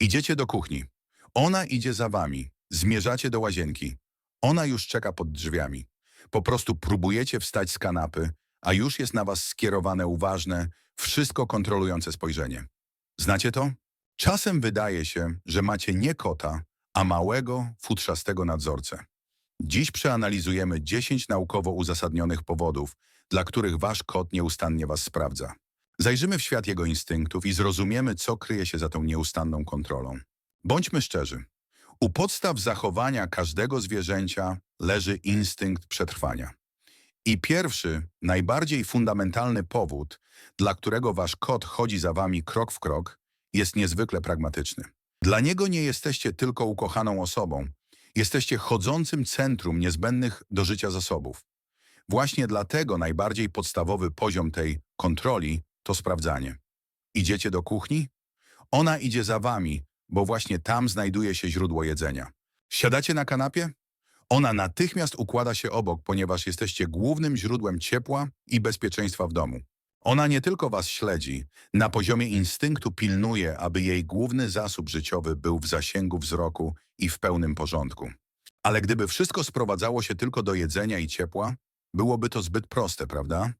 Idziecie do kuchni. Ona idzie za wami. Zmierzacie do łazienki. Ona już czeka pod drzwiami. Po prostu próbujecie wstać z kanapy, a już jest na was skierowane uważne, wszystko kontrolujące spojrzenie. Znacie to? Czasem wydaje się, że macie nie kota, a małego, futrzastego nadzorcę. Dziś przeanalizujemy 10 naukowo uzasadnionych powodów, dla których wasz kot nieustannie was sprawdza. Zajrzymy w świat jego instynktów i zrozumiemy, co kryje się za tą nieustanną kontrolą. Bądźmy szczerzy. U podstaw zachowania każdego zwierzęcia leży instynkt przetrwania. I pierwszy, najbardziej fundamentalny powód, dla którego wasz kot chodzi za wami krok w krok, jest niezwykle pragmatyczny. Dla niego nie jesteście tylko ukochaną osobą, jesteście chodzącym centrum niezbędnych do życia zasobów. Właśnie dlatego najbardziej podstawowy poziom tej kontroli to sprawdzanie. Idziecie do kuchni? Ona idzie za wami, bo właśnie tam znajduje się źródło jedzenia. Siadacie na kanapie? Ona natychmiast układa się obok, ponieważ jesteście głównym źródłem ciepła i bezpieczeństwa w domu. Ona nie tylko was śledzi, na poziomie instynktu pilnuje, aby jej główny zasób życiowy był w zasięgu wzroku i w pełnym porządku. Ale gdyby wszystko sprowadzało się tylko do jedzenia i ciepła, byłoby to zbyt proste, prawda?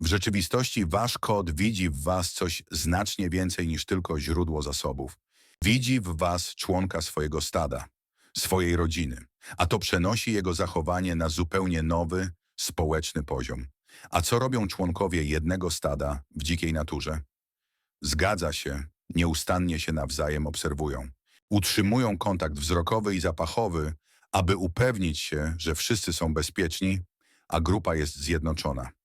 W rzeczywistości wasz kot widzi w was coś znacznie więcej niż tylko źródło zasobów. Widzi w was członka swojego stada, swojej rodziny, a to przenosi jego zachowanie na zupełnie nowy, społeczny poziom. A co robią członkowie jednego stada w dzikiej naturze? Zgadza się, nieustannie się nawzajem obserwują. Utrzymują kontakt wzrokowy i zapachowy, aby upewnić się, że wszyscy są bezpieczni, a grupa jest zjednoczona.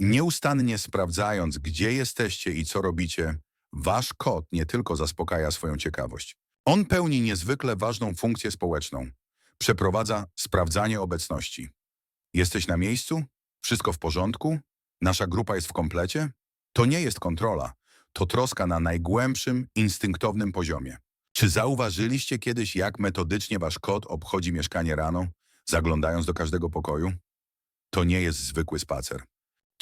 Nieustannie sprawdzając, gdzie jesteście i co robicie, wasz kot nie tylko zaspokaja swoją ciekawość. On pełni niezwykle ważną funkcję społeczną. Przeprowadza sprawdzanie obecności. Jesteś na miejscu? Wszystko w porządku? Nasza grupa jest w komplecie? To nie jest kontrola. To troska na najgłębszym, instynktownym poziomie. Czy zauważyliście kiedyś, jak metodycznie wasz kot obchodzi mieszkanie rano, zaglądając do każdego pokoju? To nie jest zwykły spacer.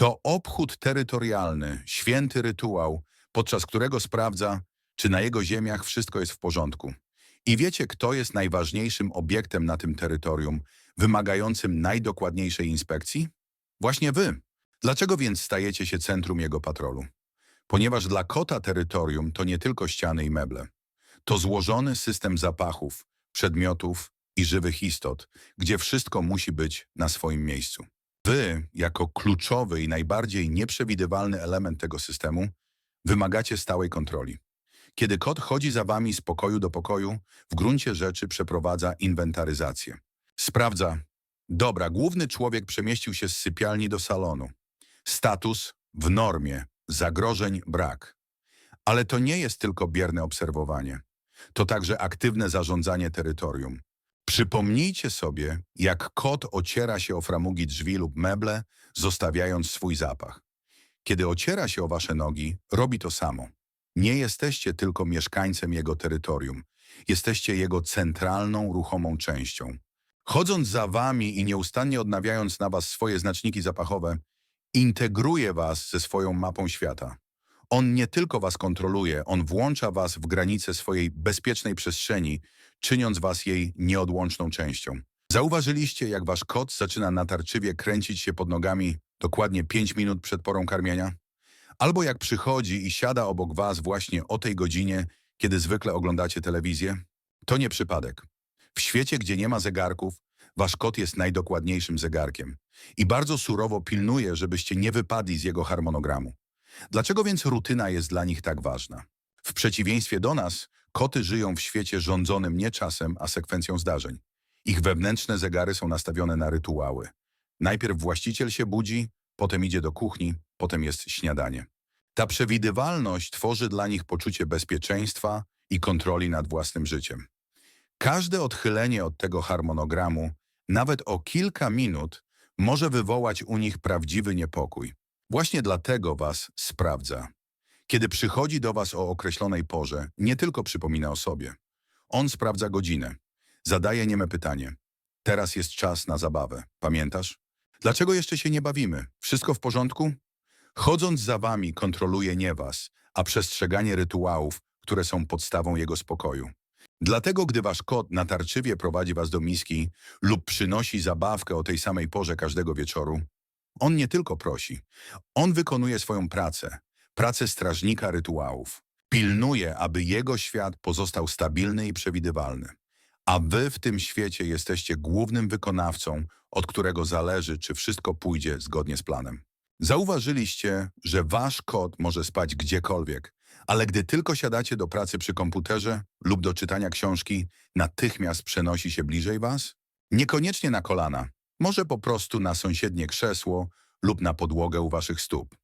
To obchód terytorialny, święty rytuał, podczas którego sprawdza, czy na jego ziemiach wszystko jest w porządku. I wiecie, kto jest najważniejszym obiektem na tym terytorium, wymagającym najdokładniejszej inspekcji? Właśnie wy. Dlaczego więc stajecie się centrum jego patrolu? Ponieważ dla kota terytorium to nie tylko ściany i meble. To złożony system zapachów, przedmiotów i żywych istot, gdzie wszystko musi być na swoim miejscu. Wy, jako kluczowy i najbardziej nieprzewidywalny element tego systemu, wymagacie stałej kontroli. Kiedy kot chodzi za wami z pokoju do pokoju, w gruncie rzeczy przeprowadza inwentaryzację. Sprawdza, dobra, główny człowiek przemieścił się z sypialni do salonu. Status w normie, zagrożeń brak. Ale to nie jest tylko bierne obserwowanie. To także aktywne zarządzanie terytorium. Przypomnijcie sobie, jak kot ociera się o framugi drzwi lub meble, zostawiając swój zapach. Kiedy ociera się o wasze nogi, robi to samo. Nie jesteście tylko mieszkańcem jego terytorium. Jesteście jego centralną, ruchomą częścią. Chodząc za wami i nieustannie odnawiając na was swoje znaczniki zapachowe, integruje was ze swoją mapą świata. On nie tylko was kontroluje, on włącza was w granice swojej bezpiecznej przestrzeni, czyniąc was jej nieodłączną częścią. Zauważyliście, jak wasz kot zaczyna natarczywie kręcić się pod nogami dokładnie 5 minut przed porą karmienia? Albo jak przychodzi i siada obok was właśnie o tej godzinie, kiedy zwykle oglądacie telewizję? To nie przypadek. W świecie, gdzie nie ma zegarków, wasz kot jest najdokładniejszym zegarkiem i bardzo surowo pilnuje, żebyście nie wypadli z jego harmonogramu. Dlaczego więc rutyna jest dla nich tak ważna? W przeciwieństwie do nas, koty żyją w świecie rządzonym nie czasem, a sekwencją zdarzeń. Ich wewnętrzne zegary są nastawione na rytuały. Najpierw właściciel się budzi, potem idzie do kuchni, potem jest śniadanie. Ta przewidywalność tworzy dla nich poczucie bezpieczeństwa i kontroli nad własnym życiem. Każde odchylenie od tego harmonogramu, nawet o kilka minut, może wywołać u nich prawdziwy niepokój. Właśnie dlatego was sprawdza. Kiedy przychodzi do was o określonej porze, nie tylko przypomina o sobie. On sprawdza godzinę. Zadaje nieme pytanie. Teraz jest czas na zabawę. Pamiętasz? Dlaczego jeszcze się nie bawimy? Wszystko w porządku? Chodząc za wami kontroluje nie was, a przestrzeganie rytuałów które są podstawą jego spokoju. Dlatego, gdy wasz kot natarczywie prowadzi was do miski lub przynosi zabawkę o tej samej porze każdego wieczoru, on nie tylko prosi, on wykonuje swoją pracę, pracę strażnika rytuałów. Pilnuje, aby jego świat pozostał stabilny i przewidywalny. A wy w tym świecie jesteście głównym wykonawcą, od którego zależy, czy wszystko pójdzie zgodnie z planem. Zauważyliście, że wasz kot może spać gdziekolwiek, ale gdy tylko siadacie do pracy przy komputerze lub do czytania książki, natychmiast przenosi się bliżej was? Niekoniecznie na kolana, może po prostu na sąsiednie krzesło lub na podłogę u waszych stóp.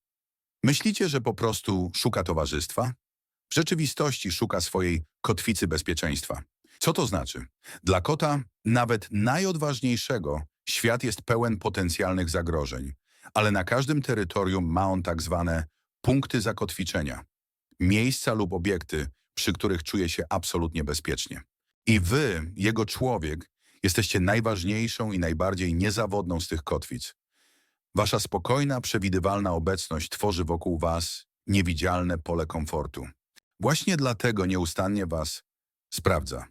Myślicie, że po prostu szuka towarzystwa? W rzeczywistości szuka swojej kotwicy bezpieczeństwa. Co to znaczy? Dla kota, nawet najodważniejszego, świat jest pełen potencjalnych zagrożeń, ale na każdym terytorium ma on tak zwane punkty zakotwiczenia. Miejsca lub obiekty, przy których czuje się absolutnie bezpiecznie. I wy, jego człowiek, jesteście najważniejszą i najbardziej niezawodną z tych kotwic. Wasza spokojna, przewidywalna obecność tworzy wokół was niewidzialne pole komfortu. Właśnie dlatego nieustannie was sprawdza.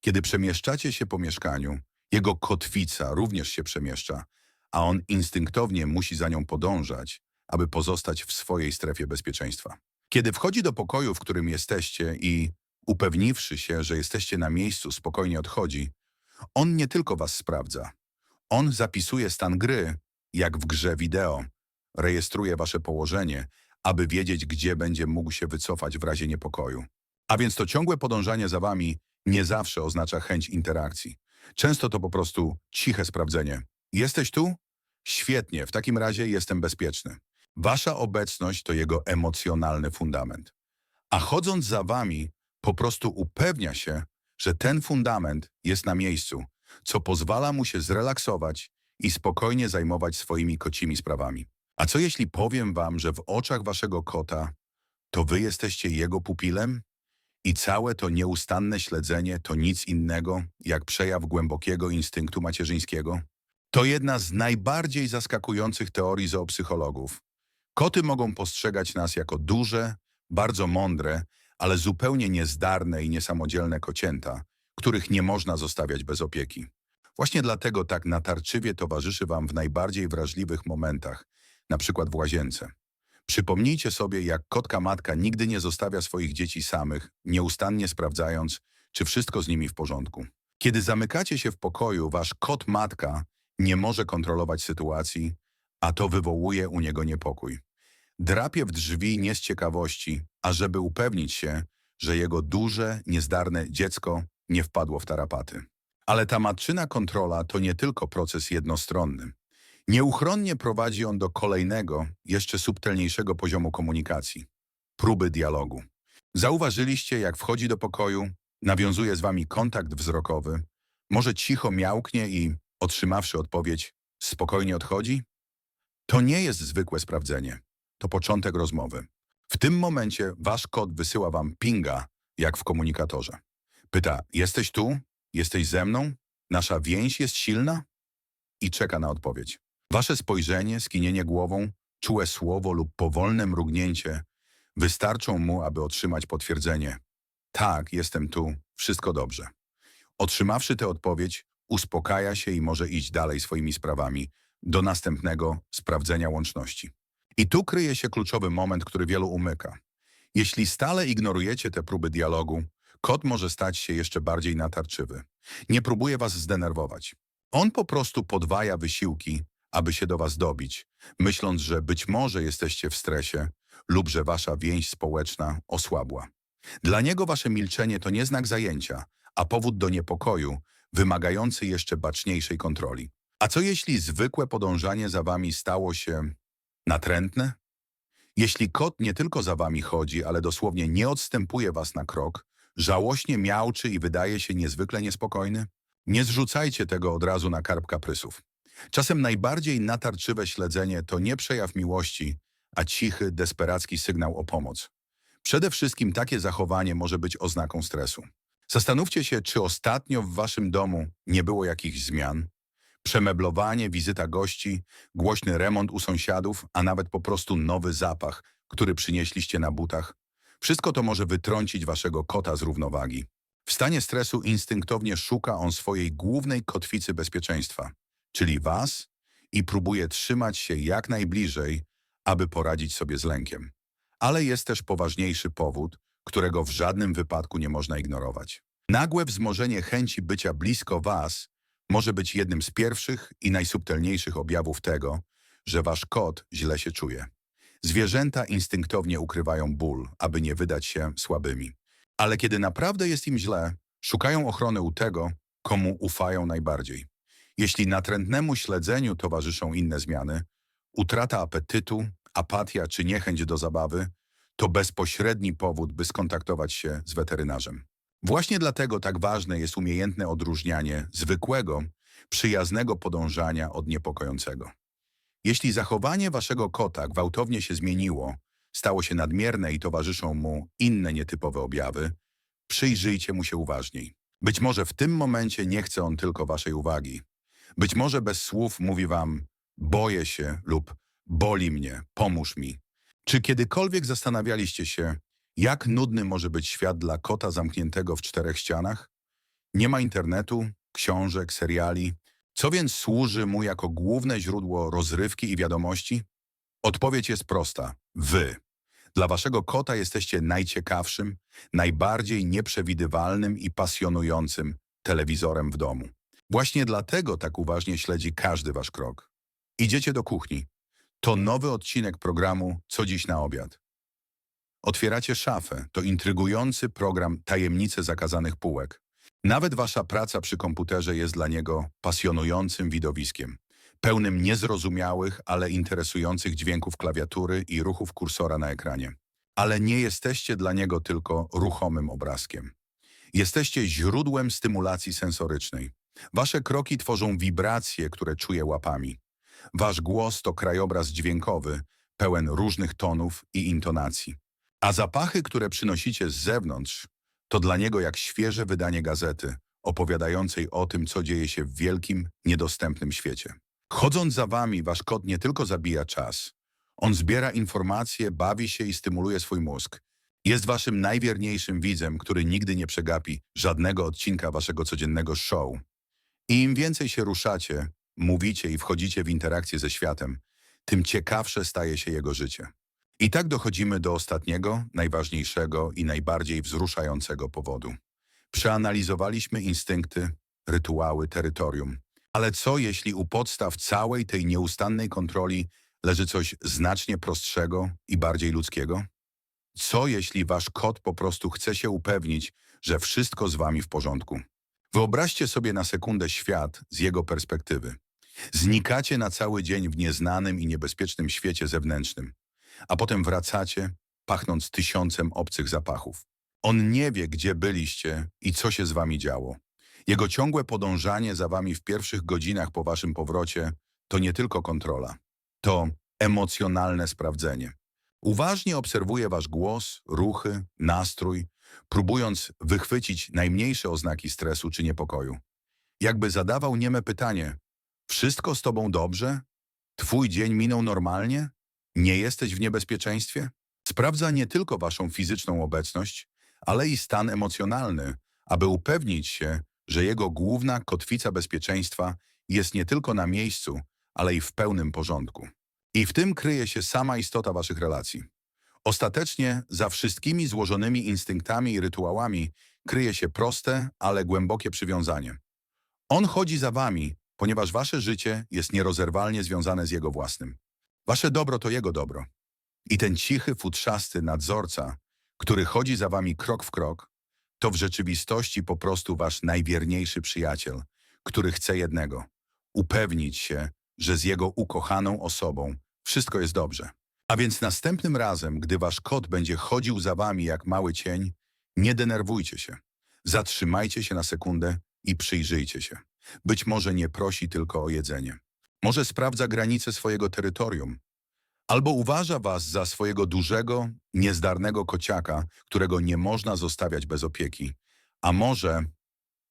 Kiedy przemieszczacie się po mieszkaniu, jego kotwica również się przemieszcza, a on instynktownie musi za nią podążać, aby pozostać w swojej strefie bezpieczeństwa. Kiedy wchodzi do pokoju, w którym jesteście i, upewniwszy się, że jesteście na miejscu, spokojnie odchodzi, on nie tylko was sprawdza. On zapisuje stan gry, jak w grze wideo. Rejestruje wasze położenie, aby wiedzieć, gdzie będzie mógł się wycofać w razie niepokoju. A więc to ciągłe podążanie za wami nie zawsze oznacza chęć interakcji. Często to po prostu ciche sprawdzenie. Jesteś tu? Świetnie, w takim razie jestem bezpieczny. Wasza obecność to jego emocjonalny fundament. A chodząc za wami, po prostu upewnia się, że ten fundament jest na miejscu, co pozwala mu się zrelaksować i spokojnie zajmować swoimi kocimi sprawami. A co jeśli powiem wam, że w oczach waszego kota to wy jesteście jego pupilem? I całe to nieustanne śledzenie to nic innego jak przejaw głębokiego instynktu macierzyńskiego? To jedna z najbardziej zaskakujących teorii zoopsychologów. Koty mogą postrzegać nas jako duże, bardzo mądre, ale zupełnie niezdarne i niesamodzielne kocięta, których nie można zostawiać bez opieki. Właśnie dlatego tak natarczywie towarzyszy wam w najbardziej wrażliwych momentach, na przykład w łazience. Przypomnijcie sobie, jak kotka matka nigdy nie zostawia swoich dzieci samych, nieustannie sprawdzając, czy wszystko z nimi w porządku. Kiedy zamykacie się w pokoju, wasz kot matka nie może kontrolować sytuacji, a to wywołuje u niego niepokój. Drapie w drzwi nie z ciekawości, a żeby upewnić się, że jego duże, niezdarne dziecko nie wpadło w tarapaty. Ale ta matczyna kontrola to nie tylko proces jednostronny. Nieuchronnie prowadzi on do kolejnego, jeszcze subtelniejszego poziomu komunikacji próby dialogu. Zauważyliście, jak wchodzi do pokoju, nawiązuje z wami kontakt wzrokowy, może cicho miałknie i, otrzymawszy odpowiedź, spokojnie odchodzi? To nie jest zwykłe sprawdzenie. To początek rozmowy. W tym momencie wasz kot wysyła wam pinga, jak w komunikatorze. Pyta, jesteś tu? Jesteś ze mną? Nasza więź jest silna? I czeka na odpowiedź. Wasze spojrzenie, skinienie głową, czułe słowo lub powolne mrugnięcie wystarczą mu, aby otrzymać potwierdzenie. Tak, jestem tu, wszystko dobrze. Otrzymawszy tę odpowiedź, uspokaja się i może iść dalej swoimi sprawami do następnego sprawdzenia łączności. I tu kryje się kluczowy moment, który wielu umyka. Jeśli stale ignorujecie te próby dialogu, kot może stać się jeszcze bardziej natarczywy. Nie próbuje was zdenerwować. On po prostu podwaja wysiłki, aby się do was dobić, myśląc, że być może jesteście w stresie lub że wasza więź społeczna osłabła. Dla niego wasze milczenie to nie znak zajęcia, a powód do niepokoju, wymagający jeszcze baczniejszej kontroli. A co jeśli zwykłe podążanie za wami stało się natrętne? Jeśli kot nie tylko za wami chodzi, ale dosłownie nie odstępuje was na krok, żałośnie miałczy i wydaje się niezwykle niespokojny? Nie zrzucajcie tego od razu na karb kaprysów. Czasem najbardziej natarczywe śledzenie to nie przejaw miłości, a cichy, desperacki sygnał o pomoc. Przede wszystkim takie zachowanie może być oznaką stresu. Zastanówcie się, czy ostatnio w waszym domu nie było jakichś zmian. Przemeblowanie, wizyta gości, głośny remont u sąsiadów, a nawet po prostu nowy zapach, który przynieśliście na butach. Wszystko to może wytrącić waszego kota z równowagi. W stanie stresu instynktownie szuka on swojej głównej kotwicy bezpieczeństwa, czyli was, i próbuje trzymać się jak najbliżej, aby poradzić sobie z lękiem. Ale jest też poważniejszy powód, którego w żadnym wypadku nie można ignorować. Nagłe wzmożenie chęci bycia blisko was może być jednym z pierwszych i najsubtelniejszych objawów tego, że wasz kot źle się czuje. Zwierzęta instynktownie ukrywają ból, aby nie wydać się słabymi. Ale kiedy naprawdę jest im źle, szukają ochrony u tego, komu ufają najbardziej. Jeśli natrętnemu śledzeniu towarzyszą inne zmiany, utrata apetytu, apatia czy niechęć do zabawy, to bezpośredni powód, by skontaktować się z weterynarzem. Właśnie dlatego tak ważne jest umiejętne odróżnianie zwykłego, przyjaznego podążania od niepokojącego. Jeśli zachowanie waszego kota gwałtownie się zmieniło, stało się nadmierne i towarzyszą mu inne nietypowe objawy, przyjrzyjcie mu się uważniej. Być może w tym momencie nie chce on tylko waszej uwagi. Być może bez słów mówi wam boję się lub boli mnie, pomóż mi. Czy kiedykolwiek zastanawialiście się, jak nudny może być świat dla kota zamkniętego w czterech ścianach? Nie ma internetu, książek, seriali. Co więc służy mu jako główne źródło rozrywki i wiadomości? Odpowiedź jest prosta. Wy. Dla waszego kota jesteście najciekawszym, najbardziej nieprzewidywalnym i pasjonującym telewizorem w domu. Właśnie dlatego tak uważnie śledzi każdy wasz krok. Idziecie do kuchni. To nowy odcinek programu Co dziś na obiad. Otwieracie szafę. To intrygujący program Tajemnice zakazanych półek. Nawet wasza praca przy komputerze jest dla niego pasjonującym widowiskiem, pełnym niezrozumiałych, ale interesujących dźwięków klawiatury i ruchów kursora na ekranie. Ale nie jesteście dla niego tylko ruchomym obrazkiem. Jesteście źródłem stymulacji sensorycznej. Wasze kroki tworzą wibracje, które czuje łapami. Wasz głos to krajobraz dźwiękowy, pełen różnych tonów i intonacji. A zapachy, które przynosicie z zewnątrz, to dla niego jak świeże wydanie gazety, opowiadającej o tym, co dzieje się w wielkim, niedostępnym świecie. Chodząc za wami, wasz kot nie tylko zabija czas. On zbiera informacje, bawi się i stymuluje swój mózg. Jest waszym najwierniejszym widzem, który nigdy nie przegapi żadnego odcinka waszego codziennego show. I im więcej się ruszacie, mówicie i wchodzicie w interakcję ze światem, tym ciekawsze staje się jego życie. I tak dochodzimy do ostatniego, najważniejszego i najbardziej wzruszającego powodu. Przeanalizowaliśmy instynkty, rytuały, terytorium. Ale co jeśli u podstaw całej tej nieustannej kontroli leży coś znacznie prostszego i bardziej ludzkiego? Co jeśli wasz kot po prostu chce się upewnić, że wszystko z wami w porządku? Wyobraźcie sobie na sekundę świat z jego perspektywy. Znikacie na cały dzień w nieznanym i niebezpiecznym świecie zewnętrznym, a potem wracacie, pachnąc tysiącem obcych zapachów. On nie wie, gdzie byliście i co się z wami działo. Jego ciągłe podążanie za wami w pierwszych godzinach po waszym powrocie to nie tylko kontrola, to emocjonalne sprawdzenie. Uważnie obserwuje wasz głos, ruchy, nastrój, próbując wychwycić najmniejsze oznaki stresu czy niepokoju. Jakby zadawał nieme pytanie: Wszystko z tobą dobrze? Twój dzień minął normalnie? Nie jesteś w niebezpieczeństwie? Sprawdza nie tylko waszą fizyczną obecność, ale i stan emocjonalny, aby upewnić się, że jego główna kotwica bezpieczeństwa jest nie tylko na miejscu, ale i w pełnym porządku. I w tym kryje się sama istota waszych relacji. Ostatecznie za wszystkimi złożonymi instynktami i rytuałami kryje się proste, ale głębokie przywiązanie. On chodzi za wami, ponieważ wasze życie jest nierozerwalnie związane z jego własnym. Wasze dobro to jego dobro. I ten cichy, futrzasty nadzorca, który chodzi za wami krok w krok, to w rzeczywistości po prostu wasz najwierniejszy przyjaciel, który chce jednego upewnić się, że z jego ukochaną osobą wszystko jest dobrze. A więc następnym razem, gdy wasz kot będzie chodził za wami jak mały cień, nie denerwujcie się. Zatrzymajcie się na sekundę i przyjrzyjcie się. Być może nie prosi tylko o jedzenie. Może sprawdza granice swojego terytorium. Albo uważa was za swojego dużego, niezdarnego kociaka, którego nie można zostawiać bez opieki. A może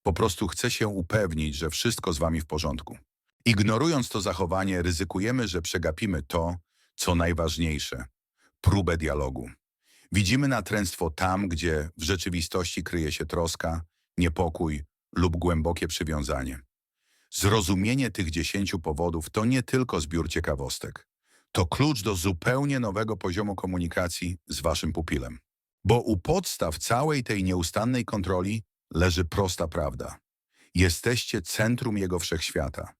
po prostu chce się upewnić, że wszystko z wami w porządku. Ignorując to zachowanie, ryzykujemy, że przegapimy to, co najważniejsze próbę dialogu. Widzimy natręctwo tam, gdzie w rzeczywistości kryje się troska, niepokój lub głębokie przywiązanie. Zrozumienie tych dziesięciu powodów to nie tylko zbiór ciekawostek. To klucz do zupełnie nowego poziomu komunikacji z waszym pupilem. Bo u podstaw całej tej nieustannej kontroli leży prosta prawda. Jesteście centrum jego wszechświata.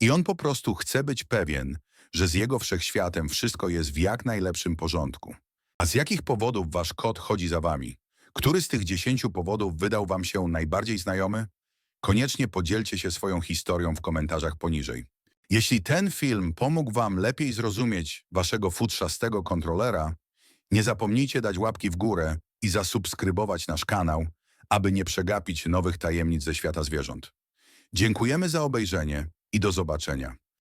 I on po prostu chce być pewien, że z jego wszechświatem wszystko jest w jak najlepszym porządku. A z jakich powodów wasz kot chodzi za wami? Który z tych dziesięciu powodów wydał wam się najbardziej znajomy? Koniecznie podzielcie się swoją historią w komentarzach poniżej. Jeśli ten film pomógł wam lepiej zrozumieć waszego futrzastego kontrolera, nie zapomnijcie dać łapki w górę i zasubskrybować nasz kanał, aby nie przegapić nowych tajemnic ze świata zwierząt. Dziękujemy za obejrzenie i do zobaczenia.